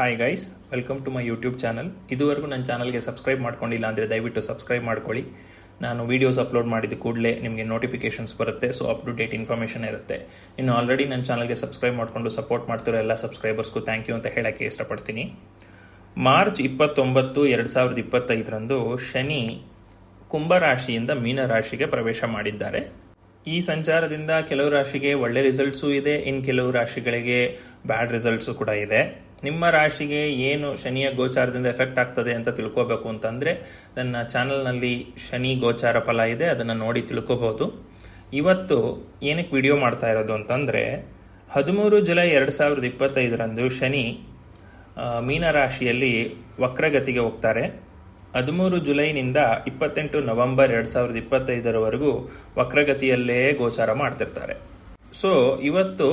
Hi guys welcome to my YouTube channel ಇದುವರೆಗೂ ನನ್ನ ಚಾನಲ್ಗೆ ಸಬ್ಸ್ಕ್ರೈಬ್ ಮಾಡ್ಕೊಂಡಿಲ್ಲ ಅಂದರೆ ದಯವಿಟ್ಟು ಸಬ್ಸ್ಕ್ರೈಬ್ ಮಾಡ್ಕೊಳ್ಳಿ. ನಾನು ವೀಡಿಯೋಸ್ ಅಪ್ಲೋಡ್ ಮಾಡಿದ ಕೂಡಲೇ ನಿಮಗೆ ನೋಟಿಫಿಕೇಶನ್ಸ್ ಬರುತ್ತೆ so up to date information ಇರುತ್ತೆ. ಇನ್ನು ಆಲ್ರೆಡಿ ನನ್ನ ಚಾನಲ್ಗೆ ಸಬ್ಸ್ಕ್ರೈಬ್ ಮಾಡಿಕೊಂಡು ಸಪೋರ್ಟ್ ಮಾಡ್ತಿರೋ ಎಲ್ಲ ಸಬ್ಸ್ಕ್ರೈಬರ್ಸ್ಗೂ ಥ್ಯಾಂಕ್ ಯು ಅಂತ ಹೇಳೋಕ್ಕೆ ಇಷ್ಟಪಡ್ತೀನಿ. ಮಾರ್ಚ್ ಇಪ್ಪತ್ತೊಂಬತ್ತು, ಎರಡು ಸಾವಿರದ ಇಪ್ಪತ್ತೈದರಂದು ಶನಿ ಕುಂಭರಾಶಿಯಿಂದ ಮೀನರಾಶಿಗೆ ಪ್ರವೇಶ ಮಾಡಿದ್ದಾರೆ. ಈ ಸಂಚಾರದಿಂದ ಕೆಲವು ರಾಶಿಗೆ ಒಳ್ಳೆ ರಿಸಲ್ಟ್ಸು ಇದೆ ಇನ್ನು ಕೆಲವು ರಾಶಿಗಳಿಗೆ ಬ್ಯಾಡ್ ರಿಸಲ್ಟ್ಸು ಕೂಡ ಇದೆ. ನಿಮ್ಮ ರಾಶಿಗೆ ಏನು ಶನಿಯ ಗೋಚಾರದಿಂದ ಎಫೆಕ್ಟ್ ಆಗ್ತದೆ ಅಂತ ತಿಳ್ಕೋಬೇಕು ಅಂತಂದರೆ, ನನ್ನ ಚಾನಲ್ನಲ್ಲಿ ಶನಿ ಗೋಚಾರ ಫಲ ಇದೆ, ಅದನ್ನು ನೋಡಿ ತಿಳ್ಕೋಬೋದು. ಇವತ್ತು ಏನಕ್ಕೆ ವಿಡಿಯೋ ಮಾಡ್ತಾ ಇರೋದು ಅಂತಂದರೆ, ಹದಿಮೂರು ಜುಲೈ ಎರಡು ಸಾವಿರದ ಇಪ್ಪತ್ತೈದರಂದು ಶನಿ ಮೀನರಾಶಿಯಲ್ಲಿ ವಕ್ರಗತಿಗೆ ಹೋಗ್ತಾರೆ. ಹದಿಮೂರು ಜುಲೈನಿಂದ ಇಪ್ಪತ್ತೆಂಟು ನವೆಂಬರ್ ಎರಡು ಸಾವಿರದ ಇಪ್ಪತ್ತೈದರವರೆಗೂ ವಕ್ರಗತಿಯಲ್ಲೇ ಗೋಚಾರ ಮಾಡ್ತಿರ್ತಾರೆ. ಸೊ ಇವತ್ತು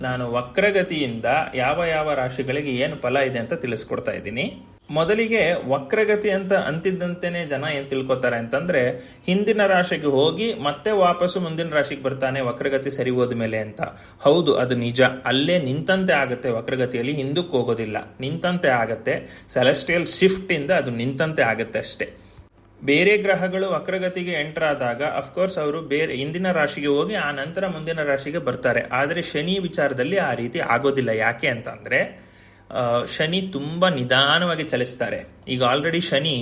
ನಾನು ವಕ್ರಗತಿಯಿಂದ ಯಾವ ಯಾವ ರಾಶಿಗಳಿಗೆ ಏನು ಫಲ ಇದೆ ಅಂತ ತಿಳಿಸ್ಕೊಡ್ತಾ ಇದ್ದೀನಿ. ಮೊದಲಿಗೆ ವಕ್ರಗತಿ ಅಂತ ಅಂತಿದ್ದಂತೇನೆ ಜನ ಏನ್ ತಿಳ್ಕೊತಾರೆ ಅಂತಂದ್ರೆ, ಹಿಂದಿನ ರಾಶಿಗೆ ಹೋಗಿ ಮತ್ತೆ ವಾಪಸ್ಸು ಮುಂದಿನ ರಾಶಿಗೆ ಬರ್ತಾನೆ ವಕ್ರಗತಿ ಸರಿ ಹೋದ್ಮೇಲೆ ಅಂತ. ಹೌದು, ಅದು ನಿಜ. ಅಲ್ಲೇ ನಿಂತಂತೆ ಆಗುತ್ತೆ ವಕ್ರಗತಿಯಲ್ಲಿ, ಹಿಂದಕ್ಕೆ ಹೋಗೋದಿಲ್ಲ. ನಿಂತಂತೆ ಆಗತ್ತೆ. ಸೆಲೆಸ್ಟಿಯಲ್ ಶಿಫ್ಟ್ ಇಂದ ಅದು ನಿಂತಂತೆ ಆಗತ್ತೆ ಅಷ್ಟೇ. ಬೇರೆ ಗ್ರಹಗಳು ವಕ್ರಗತಿಗೆ ಎಂಟರ್ ಆದಾಗ ಅಫ್ಕೋರ್ಸ್ ಅವರು ಬೇರೆ ಹಿಂದಿನ ರಾಶಿಗೆ ಹೋಗಿ, ಆ ನಂತರ ಮುಂದಿನ ರಾಶಿಗೆ ಬರ್ತಾರೆ. ಆದರೆ ಶನಿ ವಿಚಾರದಲ್ಲಿ ಆ ರೀತಿ ಆಗೋದಿಲ್ಲ. ಯಾಕೆ ಅಂತಂದರೆ ಶನಿ ತುಂಬಾ ನಿಧಾನವಾಗಿ ಚಲಿಸ್ತಾರೆ. ಈಗ ಆಲ್ರೆಡಿ ಶನಿ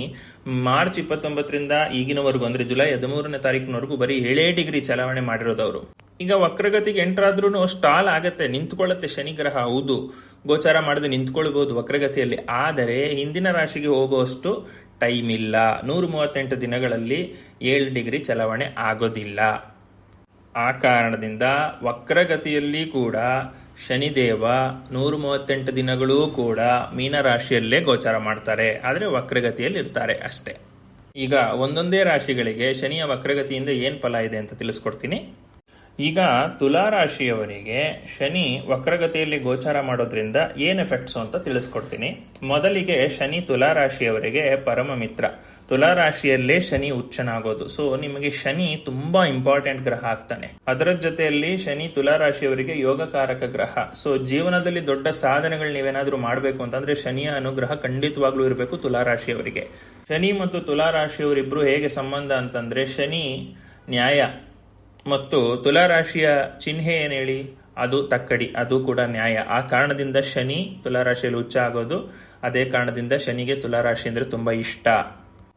ಮಾರ್ಚ್ ಇಪ್ಪತ್ತೊಂಬತ್ತರಿಂದ ಈಗಿನವರೆಗೂ, ಅಂದರೆ ಜುಲೈ ಹದಿಮೂರನೇ ತಾರೀಕಿನವರೆಗೂ ಬರೀ ಏಳೇ ಡಿಗ್ರಿ ಚಲಾವಣೆ ಮಾಡಿರೋದವರು. ಈಗ ವಕ್ರಗತಿಗೆ ಎಂಟರ್ ಆದ್ರೂ ಸ್ಟಾಲ್ ಆಗತ್ತೆ, ನಿಂತ್ಕೊಳ್ಳುತ್ತೆ ಶನಿ ಗ್ರಹ. ಹೌದು, ಗೋಚಾರ ಮಾಡದೆ ನಿಂತ್ಕೊಳ್ಬಹುದು ವಕ್ರಗತಿಯಲ್ಲಿ. ಆದರೆ ಹಿಂದಿನ ರಾಶಿಗೆ ಹೋಗುವಷ್ಟು ಟೈಮ್ ಇಲ್ಲ ನೂರ ಮೂವತ್ತೆಂಟು ದಿನಗಳಲ್ಲಿ ಏಳು ಡಿಗ್ರಿ ಚಲಾವಣೆ ಆಗೋದಿಲ್ಲ. ಆ ಕಾರಣದಿಂದ ವಕ್ರಗತಿಯಲ್ಲಿ ಕೂಡ ಶನಿದೇವ ನೂರ ಮೂವತ್ತೆಂಟು ದಿನಗಳೂ ಕೂಡ ಮೀನರಾಶಿಯಲ್ಲೇ ಗೋಚಾರ ಮಾಡ್ತಾರೆ. ಆದರೆ ವಕ್ರಗತಿಯಲ್ಲಿ ಇರ್ತಾರೆ ಅಷ್ಟೇ. ಈಗ ಒಂದೊಂದೇ ರಾಶಿಗಳಿಗೆ ಶನಿಯ ವಕ್ರಗತಿಯಿಂದ ಏನು ಫಲ ಇದೆ ಅಂತ ತಿಳಿಸ್ಕೊಡ್ತೀನಿ. ಈಗ ತುಲಾ ರಾಶಿಯವರಿಗೆ ಶನಿ ವಕ್ರಗತಿಯಲ್ಲಿ ಗೋಚಾರ ಮಾಡೋದ್ರಿಂದ ಏನ್ ಎಫೆಕ್ಟ್ಸ್ ಅಂತ ತಿಳಿಸ್ಕೊಡ್ತೀನಿ. ಮೊದಲಿಗೆ ಶನಿ ತುಲಾ ರಾಶಿಯವರಿಗೆ ಪರಮ ಮಿತ್ರ. ತುಲಾ ರಾಶಿಯಲ್ಲೇ ಶನಿ ಉಚ್ಚನಾಗೋದು ಸೊ ನಿಮಗೆ ಶನಿ ತುಂಬಾ ಇಂಪಾರ್ಟೆಂಟ್ ಗ್ರಹ ಆಗ್ತಾನೆ. ಅದರ ಜೊತೆಯಲ್ಲಿ ಶನಿ ತುಲಾ ರಾಶಿಯವರಿಗೆ ಯೋಗಕಾರಕ ಗ್ರಹ. ಸೊ ಜೀವನದಲ್ಲಿ ದೊಡ್ಡ ಸಾಧನೆಗಳು ನೀವೇನಾದ್ರೂ ಮಾಡಬೇಕು ಅಂತಂದ್ರೆ ಶನಿಯ ಅನುಗ್ರಹ ಖಂಡಿತವಾಗ್ಲೂ ಇರಬೇಕು ತುಲಾ ರಾಶಿಯವರಿಗೆ ಶನಿ ಮತ್ತು ತುಲಾ ರಾಶಿಯವರಿಬ್ರು ಹೇಗೆ ಸಂಬಂಧ ಅಂತಂದ್ರೆ ಶನಿ ನ್ಯಾಯ. ಮತ್ತು ತುಲಾರಾಶಿಯ ಚಿಹ್ನೆ ಏನು ಹೇಳಿ ಅದು ತಕ್ಕಡಿ, ಅದು ಕೂಡ ನ್ಯಾಯ. ಆ ಕಾರಣದಿಂದ ಶನಿ ತುಲಾರಾಶಿಯಲ್ಲಿ ಉಚ್ಚ ಆಗೋದು, ಅದೇ ಕಾರಣದಿಂದ ಶನಿಗೆ ತುಲಾರಾಶಿ ಅಂದ್ರೆ ತುಂಬಾ ಇಷ್ಟ.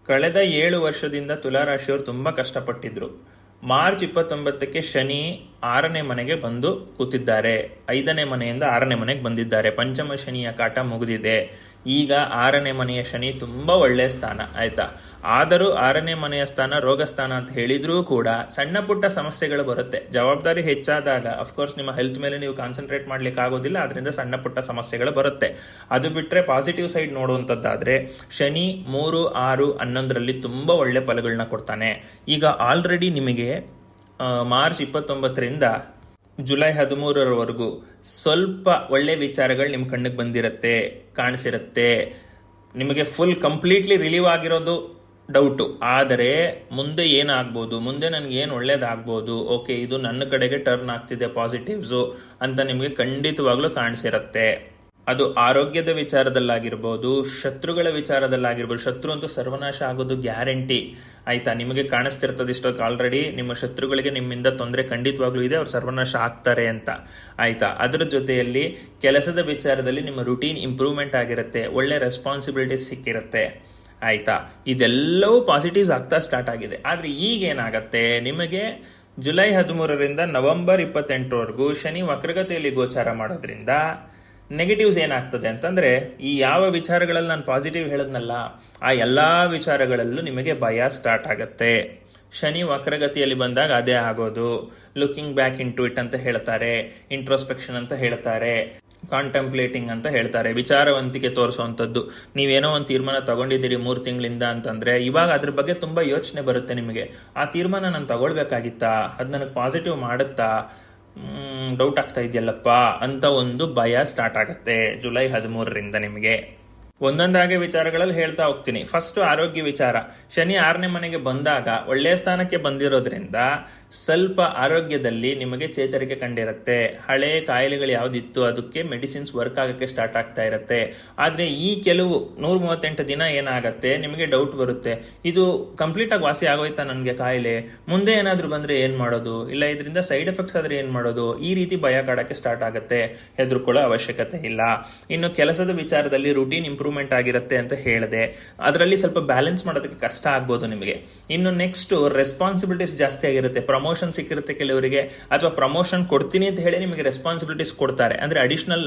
ಕಳೆದ ಏಳು ವರ್ಷದಿಂದ ತುಲಾರಾಶಿಯವರು ತುಂಬಾ ಕಷ್ಟಪಟ್ಟಿದ್ರು. ಮಾರ್ಚ್ ಇಪ್ಪತ್ತೊಂಬತ್ತಕ್ಕೆ ಶನಿ ಆರನೇ ಮನೆಗೆ ಬಂದು ಕೂತಿದ್ದಾರೆ. ಐದನೇ ಮನೆಯಿಂದ ಆರನೇ ಮನೆಗೆ ಬಂದಿದ್ದಾರೆ. ಪಂಚಮ ಶನಿಯ ಕಾಟ ಮುಗಿದಿದೆ. ಈಗ ಆರನೇ ಮನೆಯ ಶನಿ ತುಂಬಾ ಒಳ್ಳೆಯ ಸ್ಥಾನ, ಆಯ್ತಾ? ಆದರೂ ಆರನೇ ಮನೆಯ ಸ್ಥಾನ ರೋಗಸ್ಥಾನ ಅಂತ ಹೇಳಿದ್ರೂ ಕೂಡ ಸಣ್ಣ ಪುಟ್ಟ ಸಮಸ್ಯೆಗಳು ಬರುತ್ತೆ. ಜವಾಬ್ದಾರಿ ಹೆಚ್ಚಾದಾಗ ಅಫ್ಕೋರ್ಸ್ ನಿಮ್ಮ ಹೆಲ್ತ್ ಮೇಲೆ ನೀವು ಕಾನ್ಸಂಟ್ರೇಟ್ ಮಾಡ್ಲಿಕ್ಕೆ ಆಗೋದಿಲ್ಲ ಅದರಿಂದ ಸಣ್ಣ ಪುಟ್ಟ ಸಮಸ್ಯೆಗಳು ಬರುತ್ತೆ. ಅದು ಬಿಟ್ಟರೆ ಪಾಸಿಟಿವ್ ಸೈಡ್ ನೋಡುವಂತದ್ದಾದ್ರೆ ಶನಿ ಮೂರು, ಆರು, ಹನ್ನೊಂದರಲ್ಲಿ ತುಂಬಾ ಒಳ್ಳೆ ಫಲಗಳನ್ನ ಕೊಡ್ತಾನೆ. ಈಗ ಆಲ್ರೆಡಿ ನಿಮಗೆ ಮಾರ್ಚ್ ಇಪ್ಪತ್ತೊಂಬತ್ತರಿಂದ ಜುಲೈ ಹದಿಮೂರರವರೆಗೂ ಸ್ವಲ್ಪ ಒಳ್ಳೆ ವಿಚಾರಗಳು ನಿಮ್ಮ ಕಣ್ಣಿಗೆ ಬಂದಿರುತ್ತೆ, ಕಾಣಿಸಿರತ್ತೆ. ನಿಮಗೆ ಫುಲ್ ಕಂಪ್ಲೀಟ್ಲಿ ರಿಲೀವ್ ಆಗಿರೋದು ಡೌಟು ಆದರೆ ಮುಂದೆ ಏನಾಗ್ಬೋದು? ಮುಂದೆ ನನಗೆ ಏನು ಒಳ್ಳೇದಾಗ್ಬೋದು? ಓಕೆ ಇದು ನನ್ನ ಕಡೆಗೆ ಟರ್ನ್ ಆಗ್ತಿದೆ ಪಾಸಿಟಿವ್ಸು ಅಂತ ನಿಮಗೆ ಖಂಡಿತವಾಗ್ಲೂ ಕಾಣಿಸಿರತ್ತೆ. ಅದು ಆರೋಗ್ಯದ ವಿಚಾರದಲ್ಲಾಗಿರ್ಬೋದು, ಶತ್ರುಗಳ ವಿಚಾರದಲ್ಲಾಗಿರ್ಬೋದು, ಶತ್ರು ಅಂತೂ ಸರ್ವನಾಶ ಆಗೋದು ಗ್ಯಾರಂಟಿ. ಆಯ್ತಾ? ನಿಮಗೆ ಕಾಣಿಸ್ತಿರ್ತದೆ ಇಷ್ಟೊತ್ತು ಆಲ್ರೆಡಿ ನಿಮ್ಮ ಶತ್ರುಗಳಿಗೆ ನಿಮ್ಮಿಂದ ತೊಂದರೆ ಖಂಡಿತವಾಗ್ಲೂ ಇದೆ, ಅವ್ರು ಸರ್ವನಾಶ ಆಗ್ತಾರೆ ಅಂತ. ಆಯ್ತಾ? ಅದರ ಜೊತೆಯಲ್ಲಿ ಕೆಲಸದ ವಿಚಾರದಲ್ಲಿ ನಿಮ್ಮ ರುಟೀನ್ ಇಂಪ್ರೂವ್ಮೆಂಟ್ ಆಗಿರುತ್ತೆ, ಒಳ್ಳೆ ರೆಸ್ಪಾನ್ಸಿಬಿಲಿಟೀಸ್ ಸಿಕ್ಕಿರುತ್ತೆ. ಆಯ್ತಾ? ಇದೆಲ್ಲವೂ ಪಾಸಿಟಿವ್ಸ್ ಆಗ್ತಾ ಸ್ಟಾರ್ಟ್ ಆಗಿದೆ. ಆದ್ರೆ ಈಗ ಏನಾಗತ್ತೆ? ನಿಮಗೆ ಜುಲೈ ಹದಿಮೂರರಿಂದ ನವೆಂಬರ್ ಇಪ್ಪತ್ತೆಂಟರವರೆಗೂ ಶನಿ ವಕ್ರಗತಿಯಲ್ಲಿ ಗೋಚಾರ ಮಾಡೋದ್ರಿಂದ ನೆಗೆಟಿವ್ಸ್ ಏನಾಗ್ತದೆ ಅಂತಂದ್ರೆ, ಈ ಯಾವ ವಿಚಾರಗಳಲ್ಲಿ ನಾನು ಪಾಸಿಟಿವ್ ಹೇಳದ್ನಲ್ಲ, ಆ ಎಲ್ಲಾ ವಿಚಾರಗಳಲ್ಲೂ ನಿಮಗೆ ಭಯ ಸ್ಟಾರ್ಟ್ ಆಗತ್ತೆ. ಶನಿ ವಕ್ರಗತಿಯಲ್ಲಿ ಬಂದಾಗ ಅದೇ ಆಗೋದು. ಲುಕಿಂಗ್ ಬ್ಯಾಕ್ ಇನ್ ಇಟ್ ಅಂತ ಹೇಳ್ತಾರೆ. ಇಂಟ್ರೋಸ್ಪೆಕ್ಷನ್ ಅಂತ ಹೇಳ್ತಾರೆ. ಕಾಂಟೆಂಪ್ಲೇಟಿಂಗ್ ಅಂತ ಹೇಳ್ತಾರೆ. ವಿಚಾರವಂತಿಕೆ ತೋರಿಸುವಂಥದ್ದು. ನೀವೇನೋ ಒಂದು ತೀರ್ಮಾನ ತಗೊಂಡಿದ್ದೀರಿ ಮೂರು ತಿಂಗಳಿಂದ ಅಂತಂದ್ರೆ, ಇವಾಗ ಅದ್ರ ಬಗ್ಗೆ ತುಂಬ ಯೋಚನೆ ಬರುತ್ತೆ ನಿಮಗೆ. ಆ ತೀರ್ಮಾನ ನಾನು ತಗೊಳ್ಬೇಕಾಗಿತ್ತಾ? ಅದು ನನಗೆ ಪಾಸಿಟಿವ್ ಮಾಡುತ್ತಾ? ಡೌಟ್ ಆಗ್ತಾ ಇದೆಯಲ್ಲಪ್ಪ? ಅಂತ ಒಂದು ಭಯ ಸ್ಟಾರ್ಟ್ ಆಗುತ್ತೆ ಜುಲೈ ಹದಿಮೂರರಿಂದ ನಿಮಗೆ. ಒಂದೊಂದಾಗೆ ವಿಚಾರಗಳಲ್ಲಿ ಹೇಳ್ತಾ ಹೋಗ್ತೀನಿ. ಫಸ್ಟ್ ಆರೋಗ್ಯ ವಿಚಾರ. ಶನಿ ಆರನೇ ಮನೆಗೆ ಬಂದಾಗ ಒಳ್ಳೆಯ ಸ್ಥಾನಕ್ಕೆ ಬಂದಿರೋದ್ರಿಂದ ಸ್ವಲ್ಪ ಆರೋಗ್ಯದಲ್ಲಿ ನಿಮಗೆ ಚೇತರಿಕೆ ಕಂಡಿರುತ್ತೆ. ಹಳೆ ಕಾಯಿಲೆಗಳು ಯಾವ್ದಿತ್ತು ಅದಕ್ಕೆ ಮೆಡಿಸಿನ್ಸ್ ವರ್ಕ್ ಆಗಕ್ಕೆ ಸ್ಟಾರ್ಟ್ ಆಗ್ತಾ ಇರುತ್ತೆ. ಆದ್ರೆ ಈ ಕೆಲವು ನೂರ ಮೂವತ್ತೆಂಟು ದಿನ ಏನಾಗುತ್ತೆ? ನಿಮಗೆ ಡೌಟ್ ಬರುತ್ತೆ. ಇದು ಕಂಪ್ಲೀಟ್ ಆಗಿ ವಾಸಿ ಆಗೋಯ್ತಾ ನನಗೆ ಕಾಯಿಲೆ? ಮುಂದೆ ಏನಾದ್ರೂ ಬಂದ್ರೆ ಏನ್ ಮಾಡೋದು? ಇಲ್ಲ ಇದರಿಂದ ಸೈಡ್ ಎಫೆಕ್ಟ್ಸ್ ಆದ್ರೆ ಏನ್ ಮಾಡೋದು? ಈ ರೀತಿ ಭಯ ಕಾಡಕ್ಕೆ ಸ್ಟಾರ್ಟ್ ಆಗುತ್ತೆ. ಹೆದರ್ಕೊಳ್ಳೋ ಅವಶ್ಯಕತೆ ಇಲ್ಲ. ಇನ್ನು ಕೆಲಸದ ವಿಚಾರದಲ್ಲಿ ರುಟೀನ್ ಇಂಪ್ರೂವ್ಮೆಂಟ್ ಆಗಿರುತ್ತೆ ಅಂತ ಹೇಳಿದೆ. ಅದರಲ್ಲಿ ಸ್ವಲ್ಪ ಬ್ಯಾಲೆನ್ಸ್ ಮಾಡೋದಕ್ಕೆ ಕಷ್ಟ ಆಗ್ಬೋದು ನಿಮಗೆ. ಇನ್ನು ನೆಕ್ಸ್ಟ್ ರೆಸ್ಪಾನ್ಸಿಬಿಲಿಟೀಸ್ ಜಾಸ್ತಿ ಆಗಿರುತ್ತೆ. ಪ್ರಮೋಷನ್ ಸಿಕ್ಕಿರುತ್ತೆ ಕೆಲವರಿಗೆ, ಅಥವಾ ಪ್ರಮೋಷನ್ ಕೊಡ್ತೀನಿ ಅಂತ ಹೇಳಿ ನಿಮಗೆ ರೆಸ್ಪಾನ್ಸಿಬಿಲಿಟೀಸ್ ಕೊಡ್ತಾರೆ. ಅಂದ್ರೆ ಅಡಿಷನಲ್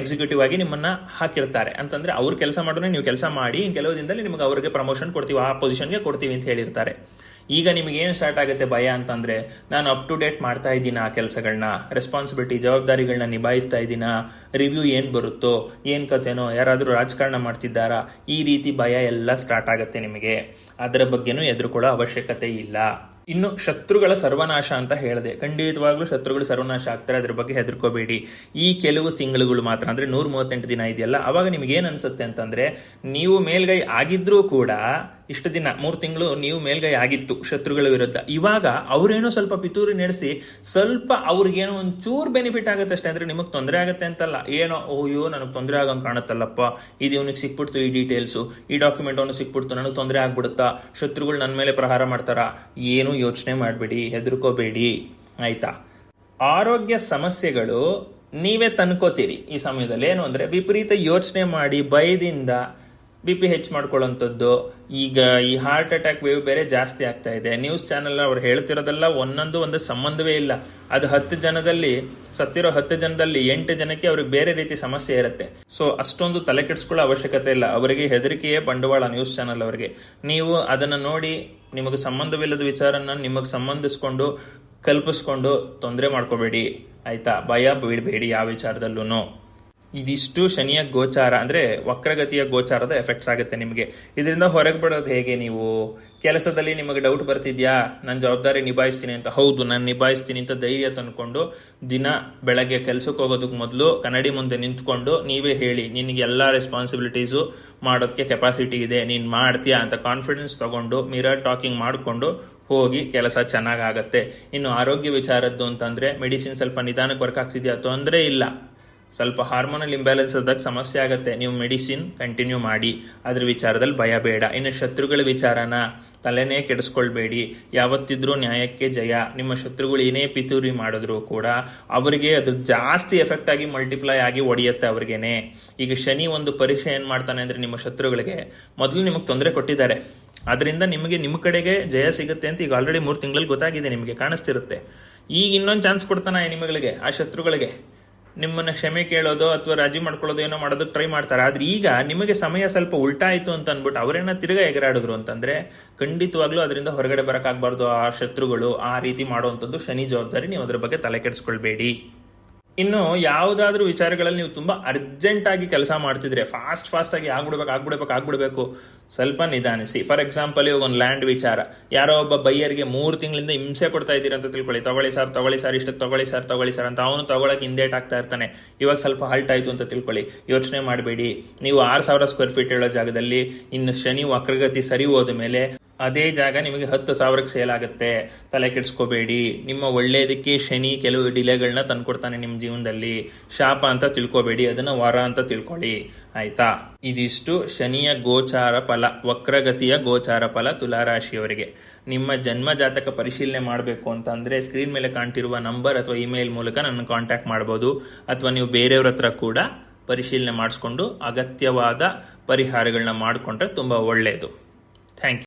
ಎಕ್ಸಿಕ್ಯೂಟಿವ್ ಆಗಿ ನಿಮ್ಮನ್ನ ಹಾಕಿರ್ತಾರೆ. ಅಂತಂದ್ರೆ ಅವ್ರು ಕೆಲಸ ಮಾಡೋಣ ನೀವು ಕೆಲಸ ಮಾಡಿ ಕೆಲವು ದಿನದಲ್ಲಿ ನಿಮಗೆ ಅವರಿಗೆ ಪ್ರಮೋಷನ್ ಕೊಡ್ತೀವಿ, ಆ ಪೊಸಿಷನ್ಗೆ ಕೊಡ್ತೀವಿ ಅಂತ ಹೇಳಿರ್ತಾರೆ. ಈಗ ನಿಮಗೆ ಏನು ಸ್ಟಾರ್ಟ್ ಆಗುತ್ತೆ ಭಯ ಅಂತಂದ್ರೆ, ನಾನು ಅಪ್ ಟು ಡೇಟ್ ಮಾಡ್ತಾ ಇದ್ದೀನ ಆ ಕೆಲಸಗಳನ್ನ ರೆಸ್ಪಾನ್ಸಿಬಿಲಿಟಿ ಜವಾಬ್ದಾರಿಗಳನ್ನ ನಿಭಾಯಿಸ್ತಾ ಇದ್ದೀನ ರಿವ್ಯೂ ಏನ್ ಬರುತ್ತೋ, ಏನ್ ಕತೆನೋ ಯಾರಾದರೂ ರಾಜಕಾರಣ ಮಾಡ್ತಿದ್ದಾರಾ, ಈ ರೀತಿ ಭಯ ಎಲ್ಲ ಸ್ಟಾರ್ಟ್ ಆಗುತ್ತೆ ನಿಮಗೆ. ಅದರ ಬಗ್ಗೆನೂ ಎದುರುಕೊಳ್ಳೋ ಅವಶ್ಯಕತೆ ಇಲ್ಲ. ಇನ್ನು ಶತ್ರುಗಳ ಸರ್ವನಾಶ ಅಂತ ಹೇಳಿದೆ. ಖಂಡಿತವಾಗ್ಲೂ ಶತ್ರುಗಳು ಸರ್ವನಾಶ ಆಗ್ತಾರೆ, ಅದ್ರ ಬಗ್ಗೆ ಹೆದರ್ಕೋಬೇಡಿ. ಈ ಕೆಲವು ತಿಂಗಳುಗಳು ಮಾತ್ರ, ಅಂದ್ರೆ ನೂರ ಮೂವತ್ತೆಂಟು ದಿನ ಇದೆಯಲ್ಲ, ಅವಾಗ ನಿಮ್ಗೆ ಏನ್ ಅನ್ಸುತ್ತೆ ಅಂತಂದ್ರೆ, ನೀವು ಮೇಲ್ಗೈ ಆಗಿದ್ರೂ ಕೂಡ ಇಷ್ಟು ದಿನ, ಮೂರು ತಿಂಗಳು ನೀವು ಮೇಲ್ಗೈ ಆಗಿತ್ತು ಶತ್ರುಗಳ ವಿರುದ್ಧ. ಇವಾಗ ಅವರೇನೋ ಸ್ವಲ್ಪ ಪಿತೂರಿ ನಡೆಸಿ, ಸ್ವಲ್ಪ ಅವ್ರಿಗೇನೋ ಒಂದು ಚೂರ್ ಬೆನಿಫಿಟ್ ಆಗುತ್ತೆ ಅಷ್ಟೇ. ಅಂದರೆ ನಿಮಗೆ ತೊಂದರೆ ಆಗುತ್ತೆ ಅಂತಲ್ಲ. ಏನೋ, ಓಯ್ಯೋ, ನನಗೆ ತೊಂದರೆ ಆಗೋಂಗೆ ಕಾಣುತ್ತಲ್ಲಪ್ಪ. ಇದು ಇವನಿಗೆ ಸಿಕ್ಬಿಡ್ತು ಈ ಡೀಟೇಲ್ಸು ಈ ಡಾಕ್ಯುಮೆಂಟ್ ಅವನು ಸಿಕ್ಬಿಡ್ತು. ನನಗೆ ತೊಂದರೆ ಆಗ್ಬಿಡುತ್ತಾ. ಶತ್ರುಗಳು ನನ್ನ ಮೇಲೆ ಪ್ರಹಾರ ಮಾಡ್ತಾರ? ಏನು ಯೋಚನೆ ಮಾಡಬೇಡಿ. ಹೆದರ್ಕೋಬೇಡಿ. ಆಯ್ತಾ? ಆರೋಗ್ಯ ಸಮಸ್ಯೆಗಳು ನೀವೇ ತನ್ಕೋತೀರಿ ಈ ಸಮಯದಲ್ಲಿ. ಏನು ಅಂದ್ರೆ ವಿಪರೀತ ಯೋಚನೆ ಮಾಡಿ ಭಯದಿಂದ ಬಿ ಪಿ ಹೆಚ್ ಮಾಡ್ಕೊಳ್ಳೋಂಥದ್ದು ಈಗ ಈ ಹಾರ್ಟ್ ಅಟ್ಯಾಕ್ ವೇವ್ ಬೇರೆ ಜಾಸ್ತಿ ಆಗ್ತಾ ಇದೆ. ನ್ಯೂಸ್ ಚಾನೆಲ್ ಅವ್ರು ಹೇಳ್ತಿರೋದೆಲ್ಲ ಒಂದೊಂದು ಒಂದು ಸಂಬಂಧವೇ ಇಲ್ಲ. ಅದು ಹತ್ತು ಜನದಲ್ಲಿ, ಸತ್ತಿರೋ ಹತ್ತು ಜನದಲ್ಲಿ ಎಂಟು ಜನಕ್ಕೆ ಅವ್ರಿಗೆ ಬೇರೆ ರೀತಿ ಸಮಸ್ಯೆ ಇರುತ್ತೆ. ಸೊ ಅಷ್ಟೊಂದು ತಲೆ ಕೆಡಿಸ್ಕೊಳ್ಳೋ ಅವಶ್ಯಕತೆ ಇಲ್ಲ. ಅವರಿಗೆ ಹೆದರಿಕೆಯೇ ಬಂಡವಾಳ ನ್ಯೂಸ್ ಚಾನೆಲ್ ಅವರಿಗೆ. ನೀವು ಅದನ್ನು ನೋಡಿ, ನಿಮಗೆ ಸಂಬಂಧವಿಲ್ಲದ ವಿಚಾರನ ನಿಮಗೆ ಸಂಬಂಧಿಸ್ಕೊಂಡು, ಕಲ್ಪಿಸ್ಕೊಂಡು ತೊಂದರೆ ಮಾಡ್ಕೋಬೇಡಿ. ಆಯ್ತಾ? ಭಯ ಬೀಳಬೇಡಿ ಯಾವ ವಿಚಾರದಲ್ಲೂ ಇದಿಷ್ಟು ಶನಿಯ ಗೋಚಾರ ಅಂದ್ರೆ ವಕ್ರಗತಿಯ ಗೋಚಾರದ ಎಫೆಕ್ಟ್ಸ್ ಆಗುತ್ತೆ ನಿಮಗೆ. ಇದರಿಂದ ಹೊರಗೆ ಬಿಡೋದು ಹೇಗೆ ನೀವು? ಕೆಲಸದಲ್ಲಿ ನಿಮಗೆ ಡೌಟ್ ಬರ್ತಿದ್ಯಾ? ನಾನು ಜವಾಬ್ದಾರಿ ನಿಭಾಯಿಸ್ತೀನಿ ಅಂತ. ಹೌದು, ನಾನು ನಿಭಾಯಿಸ್ತೀನಿ ಅಂತ ಧೈರ್ಯ ತಂದ್ಕೊಂಡು ದಿನ ಬೆಳಗ್ಗೆ ಕೆಲಸಕ್ಕೆ ಹೋಗೋದಕ್ಕೆ ಮೊದಲು ಕನ್ನಡಿ ಮುಂದೆ ನಿಂತ್ಕೊಂಡು ನೀವೇ ಹೇಳಿ, ನಿನಗೆ ಎಲ್ಲ ರೆಸ್ಪಾನ್ಸಿಬಿಲಿಟೀಸು ಮಾಡೋದಕ್ಕೆ ಕೆಪಾಸಿಟಿ ಇದೆ, ನೀನು ಮಾಡ್ತೀಯಾ ಅಂತ ಕಾನ್ಫಿಡೆನ್ಸ್ ತಗೊಂಡು ಮಿರರ್ ಟಾಕಿಂಗ್ ಮಾಡಿಕೊಂಡು ಹೋಗಿ ಕೆಲಸ ಚೆನ್ನಾಗಾಗತ್ತೆ ಇನ್ನು ಆರೋಗ್ಯ ವಿಚಾರದ್ದು ಅಂತಂದ್ರೆ ಮೆಡಿಸಿನ್ ಸ್ವಲ್ಪ ನಿಧಾನಕ್ಕೆ ವರ್ಕ್ ಆಗ್ತಿದ್ಯಾ? ತೊಂದರೆ ಇಲ್ಲ. ಸ್ವಲ್ಪ ಹಾರ್ಮೋನಲ್ ಇಂಬ್ಯಾಲೆನ್ಸ್ ಆದಾಗ ಸಮಸ್ಯೆ ಆಗುತ್ತೆ. ನೀವು ಮೆಡಿಸಿನ್ ಕಂಟಿನ್ಯೂ ಮಾಡಿ. ಅದ್ರ ವಿಚಾರದಲ್ಲಿ ಭಯ ಬೇಡ. ಇನ್ನು ಶತ್ರುಗಳ ವಿಚಾರನ ತಲೆನೇ ಕೆಡಿಸ್ಕೊಳ್ಬೇಡಿ. ಯಾವತ್ತಿದ್ರೂ ನ್ಯಾಯಕ್ಕೆ ಜಯ. ನಿಮ್ಮ ಶತ್ರುಗಳು ಏನೇ ಪಿತೂರಿ ಮಾಡಿದ್ರು ಕೂಡ ಅವರಿಗೆ ಅದು ಜಾಸ್ತಿ ಎಫೆಕ್ಟ್ ಆಗಿ ಮಲ್ಟಿಪ್ಲೈ ಆಗಿ ಒಡೆಯುತ್ತೆ ಅವ್ರಿಗೇನೆ. ಈಗ ಶನಿ ಒಂದು ಪರೀಕ್ಷೆ ಏನ್ ಮಾಡ್ತಾನೆ ಅಂದ್ರೆ ನಿಮ್ಮ ಶತ್ರುಗಳಿಗೆ ಮೊದಲು ನಿಮಗೆ ತೊಂದರೆ ಕೊಟ್ಟಿದ್ದಾರೆ. ಅದರಿಂದ ನಿಮಗೆ ನಿಮ್ಮ ಕಡೆಗೆ ಜಯ ಸಿಗುತ್ತೆ ಅಂತ ಈಗ ಆಲ್ರೆಡಿ ಮೂರು ತಿಂಗಳಲ್ಲಿ ಗೊತ್ತಾಗಿದೆ ನಿಮಗೆ, ಕಾಣಿಸ್ತಿರುತ್ತೆ. ಈಗ ಇನ್ನೊಂದು ಚಾನ್ಸ್ ಕೊಡ್ತಾನೆ ನಿಮಗಳಿಗೆ, ಆ ಶತ್ರುಗಳಿಗೆ. ನಿಮ್ಮನ್ನ ಕ್ಷಮೆ ಕೇಳೋದು ಅಥವಾ ರಾಜಿ ಮಾಡ್ಕೊಳ್ಳೋದು ಏನೋ ಮಾಡೋದಕ್ಕೆ ಟ್ರೈ ಮಾಡ್ತಾರೆ. ಆದ್ರೆ ಈಗ ನಿಮಗೆ ಸಮಯ ಸ್ವಲ್ಪ ಉಲ್ಟಾ ಆಯ್ತು ಅಂತ ಅಂದ್ಬಿಟ್ಟು ಅವರೇನ ತಿರ್ಗಾ ಎಗರಾಡಿದ್ರು ಅಂತಂದ್ರೆ ಖಂಡಿತವಾಗ್ಲೂ ಅದರಿಂದ ಹೊರಗಡೆ ಬರೋಕ್ಕಾಗಬಾರ್ದು. ಆ ಶತ್ರುಗಳು ಆ ರೀತಿ ಮಾಡುವಂಥದ್ದು ಶನಿ ಜವಾಬ್ದಾರಿ ನೀವು ಅದರ ಬಗ್ಗೆ ತಲೆ ಕೆಡಿಸ್ಕೊಳ್ಬೇಡಿ. ಇನ್ನು ಯಾವುದಾದ್ರೂ ವಿಚಾರಗಳಲ್ಲಿ ನೀವು ತುಂಬಾ ಅರ್ಜೆಂಟ್ ಆಗಿ ಕೆಲಸ ಮಾಡ್ತಿದ್ರೆ ಫಾಸ್ಟ್ ಫಾಸ್ಟ್ ಆಗಿ ಆಗ್ಬಿಡ್ಬೇಕು ಆಗ್ಬಿಡ್ಬೇಕು ಆಗ್ಬಿಡ್ಬೇಕು, ಸ್ವಲ್ಪ ನಿಧಾನಿಸಿ. ಫಾರ್ ಎಕ್ಸಾಂಪಲ್ ಇವಾಗ ಒಂದು ಲ್ಯಾಂಡ್ ವಿಚಾರ. ಯಾರೋ ಒಬ್ಬ ಬೈಯರ್ಗೆ ಮೂರು ತಿಂಗಳಿಂದ ಹಿಂಸೆ ಕೊಡ್ತಾ ಇದ್ದೀರಾ ಅಂತ ತಿಳ್ಕೊಳ್ಳಿ. ತಗೊಳ್ಳಿ ಸರ್ ತಗೊಳ್ಳಿ ಸರ್ ಇಷ್ಟು ತಗೊಳ್ಳಿ ಸರ್ ತಗೊಳ್ಳಿ ಸರ್ ಅಂತ ಅವನು ತಗೊಳಕ್ ಹಿಂದೇಟ್ ಆಗ್ತಾ ಇರ್ತಾನೆ. ಇವಾಗ ಸ್ವಲ್ಪ ಹಲ್ಟ್ ಆಯ್ತು ಅಂತ ತಿಳ್ಕೊಳ್ಳಿ. ಯೋಚನೆ ಮಾಡಬೇಡಿ. ನೀವು ಆರು ಸಾವಿರ ಸ್ಕ್ವೇರ್ ಫೀಟ್ ಹೇಳೋ ಜಾಗದಲ್ಲಿ ಇನ್ನು ಶನಿ ವಕ್ರಗತಿ ಸರಿ ಹೋದ ಮೇಲೆ ಅದೇ ಜಾಗ ನಿಮಗೆ ಹತ್ತು ಸಾವಿರಕ್ಕೆ ಸೇಲ್ ಆಗುತ್ತೆ. ತಲೆ ಕೆಡಿಸ್ಕೋಬೇಡಿ. ನಿಮ್ಮ ಒಳ್ಳೆಯದಕ್ಕೆ ಶನಿ ಕೆಲವು ಡಿಲೆಗಳನ್ನ ತಂದ್ಕೊಡ್ತಾನೆ ನಿಮ್ಮ ಜೀವನದಲ್ಲಿ. ಶಾಪ ಅಂತ ತಿಳ್ಕೊಬೇಡಿ, ಅದನ್ನ ವರ ಅಂತ ತಿಳ್ಕೊಳ್ಳಿ. ಆಯ್ತಾ? ಇದಿಷ್ಟು ಶನಿಯ ಗೋಚಾರ ಫಲ, ವಕ್ರಗತಿಯ ಗೋಚಾರ ಫಲ ತುಲಾರಾಶಿಯವರಿಗೆ. ನಿಮ್ಮ ಜನ್ಮ ಜಾತಕ ಪರಿಶೀಲನೆ ಮಾಡಬೇಕು ಅಂತಂದ್ರೆ ಸ್ಕ್ರೀನ್ ಮೇಲೆ ಕಾಣ್ತಿರುವ ನಂಬರ್ ಅಥವಾ ಇಮೇಲ್ ಮೂಲಕ ನನ್ನ ಕಾಂಟ್ಯಾಕ್ಟ್ ಮಾಡ್ಬೋದು. ಅಥವಾ ನೀವು ಬೇರೆಯವ್ರ ಹತ್ರ ಕೂಡ ಪರಿಶೀಲನೆ ಮಾಡಿಸ್ಕೊಂಡು ಅಗತ್ಯವಾದ ಪರಿಹಾರಗಳನ್ನ ಮಾಡಿಕೊಂಡ್ರೆ ತುಂಬಾ ಒಳ್ಳೆಯದು ಥ್ಯಾಂಕ್ ಯು